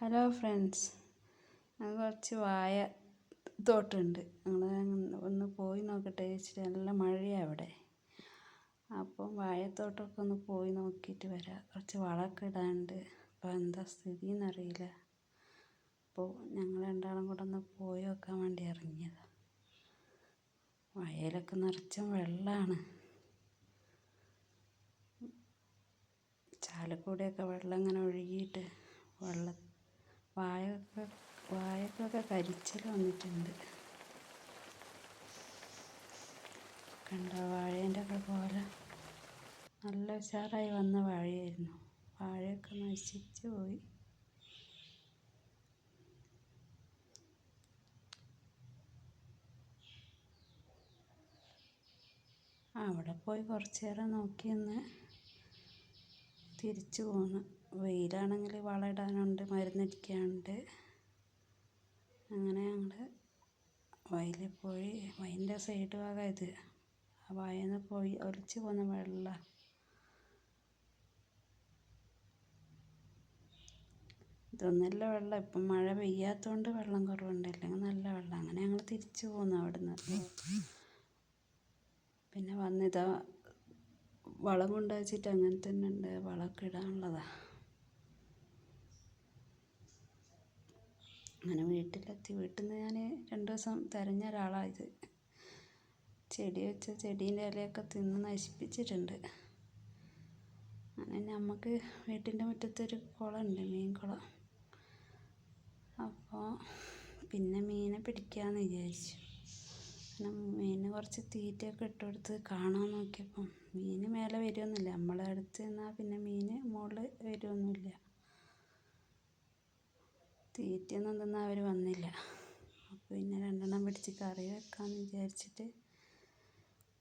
Hello friends ഞങ്ങൾ കുറച്ച് വായ തോട്ടുണ്ട്. ഞങ്ങൾ ഒന്ന് പോയി നോക്കട്ടെ വെച്ചിട്ട് നല്ല മഴയാണ് അവിടെ. അപ്പം വാഴത്തോട്ടമൊക്കെ ഒന്ന് പോയി നോക്കിയിട്ട് വരാം. കുറച്ച് വളമൊക്കെ ഇടാണ്ട്. അപ്പോൾ എന്താ സ്ഥിതി എന്നറിയില്ല അപ്പോൾ ഞങ്ങൾ രണ്ടാളും കൂടെ ഒന്ന് പോയി നോക്കാൻ വേണ്ടി ഇറങ്ങിയതാണ് വയലൊക്കെ നിറച്ച വെള്ളമാണ് ചാലക്കൂടെയൊക്കെ വെള്ളം ഇങ്ങനെ ഒഴുകിയിട്ട് വെള്ളം വാഴയൊക്കെ വാഴക്കൊക്കെ കരിച്ചിൽ വന്നിട്ടുണ്ട്. കണ്ടോ വാഴേന്റെ ഒക്കെ പോലെ നല്ല ഉഷാറായി വന്ന വാഴയായിരുന്നു. വാഴയൊക്കെ നശിച്ചു പോയി. അവിടെ പോയി കുറച്ച് നേരം നോക്കി നിന്ന് തിരിച്ചു പോന്നു. വെയിലാണെങ്കിൽ വളം ഇടാനുണ്ട് മരുന്നടിക്കാനുണ്ട്. അങ്ങനെ ഞങ്ങൾ വയലിൽ പോയി വയലിന്റെ സൈഡ് ഭാഗമാണ് ഇത്. ആ വയലിൽ നിന്ന് പോയി ഒലിച്ച് പോകുന്ന വെള്ളം. ഇതൊന്നുമില്ല വെള്ളം. ഇപ്പം മഴ പെയ്യാത്തതുകൊണ്ട് വെള്ളം കുറവുണ്ട്. അല്ലെങ്കിൽ നല്ല വെള്ളം. അങ്ങനെ ഞങ്ങൾ തിരിച്ചു പോന്നു അവിടുന്ന്. പിന്നെ വന്നിതാ വളം കൊണ്ടുവച്ചിട്ട് അങ്ങനെ തന്നെ ഉണ്ട്. വളമൊക്കെ ഇടാനുള്ളതാണ് അങ്ങനെ വീട്ടിലെത്തി. വീട്ടിൽ നിന്ന് ഞാൻ രണ്ട് ദിവസം തിരഞ്ഞ ഒരാളാണ് ചെടി വെച്ച ചെടീന്റെ ഇലയൊക്കെ തിന്ന് നശിപ്പിച്ചിട്ടുണ്ട്. അങ്ങനെ നമുക്ക് വീട്ടിന്റെ മുറ്റത്തൊരു കുളമുണ്ട് മീൻ കുളം അപ്പോൾ പിന്നെ മീനെ പിടിക്കാമെന്ന് വിചാരിച്ചു. പിന്നെ മീനിന് കുറച്ച് തീറ്റയൊക്കെ ഇട്ട് കൊടുത്ത് കാണാൻ നോക്കിയപ്പം മീൻ മേലെ വരുമൊന്നുമില്ല നമ്മളെ അടുത്ത് നിന്നാൽ പിന്നെ മീൻ മുകളിൽ വരുമൊന്നുമില്ല തീറ്റയൊന്നും തന്നാൽ അവർ വന്നില്ല. അപ്പോൾ പിന്നെ രണ്ടെണ്ണം പിടിച്ച് കറി വെക്കാമെന്ന് വിചാരിച്ചിട്ട്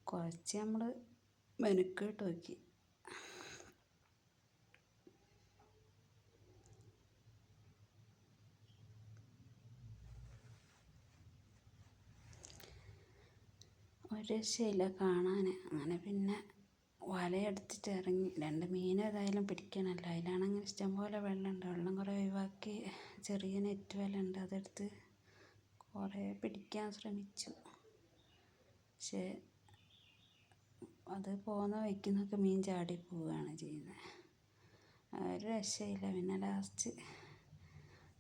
കുറച്ച് നമ്മൾ മെനക്കെട്ട് നോക്കി. ഒരു രക്ഷയില്ല കാണാൻ അങ്ങനെ പിന്നെ വലയെടുത്തിട്ട് ഇറങ്ങി. രണ്ട് മീൻ ഏതായാലും പിടിക്കണമല്ലോ അതിലാണെങ്കിൽ ഇഷ്ടം പോലെ വെള്ളമുണ്ട്. വെള്ളം കുറേ ഒഴിവാക്കി ചെറിയ നെറ്റ് വല ഉണ്ട് അതെടുത്ത് കുറേ പിടിക്കാൻ ശ്രമിച്ചു. പക്ഷേ അത് പോകുന്ന വയ്ക്കുന്നൊക്കെ മീൻ ചാടി പോവുകയാണ് ചെയ്യുന്നത്. ഒരു രക്ഷയില്ല. പിന്നെ ലാസ്റ്റ്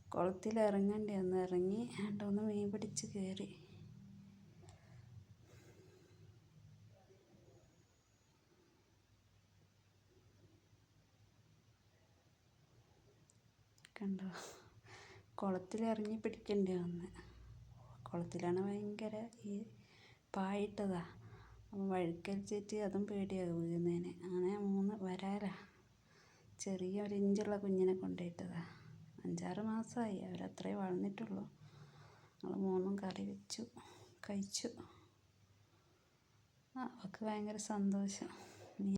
കുളത്തിൽ ഇറങ്ങേണ്ടി വന്ന് ഇറങ്ങി രണ്ടു മീൻ പിടിച്ച് കയറി. കണ്ടോ കുളത്തിലിറങ്ങി പിടിക്കേണ്ടി വന്ന് കുളത്തിലാണ് ഭയങ്കര ഈ പായിട്ടതാ. അപ്പം വഴുക്കരിച്ചിട്ട് അതും പേടിയാകും വീഴുന്നതിന് അങ്ങനെ മൂന്ന് വരാലാ. ചെറിയ ഒരു ഇഞ്ചുള്ള കുഞ്ഞിനെ കൊണ്ടുപോയിട്ടതാ അഞ്ചാറ് മാസമായി അവരത്രേ വളർന്നിട്ടുള്ളൂ. ഞങ്ങൾ മൂന്നും കറി വെച്ചു കഴിച്ചു. അവൾക്ക് ഭയങ്കര സന്തോഷം.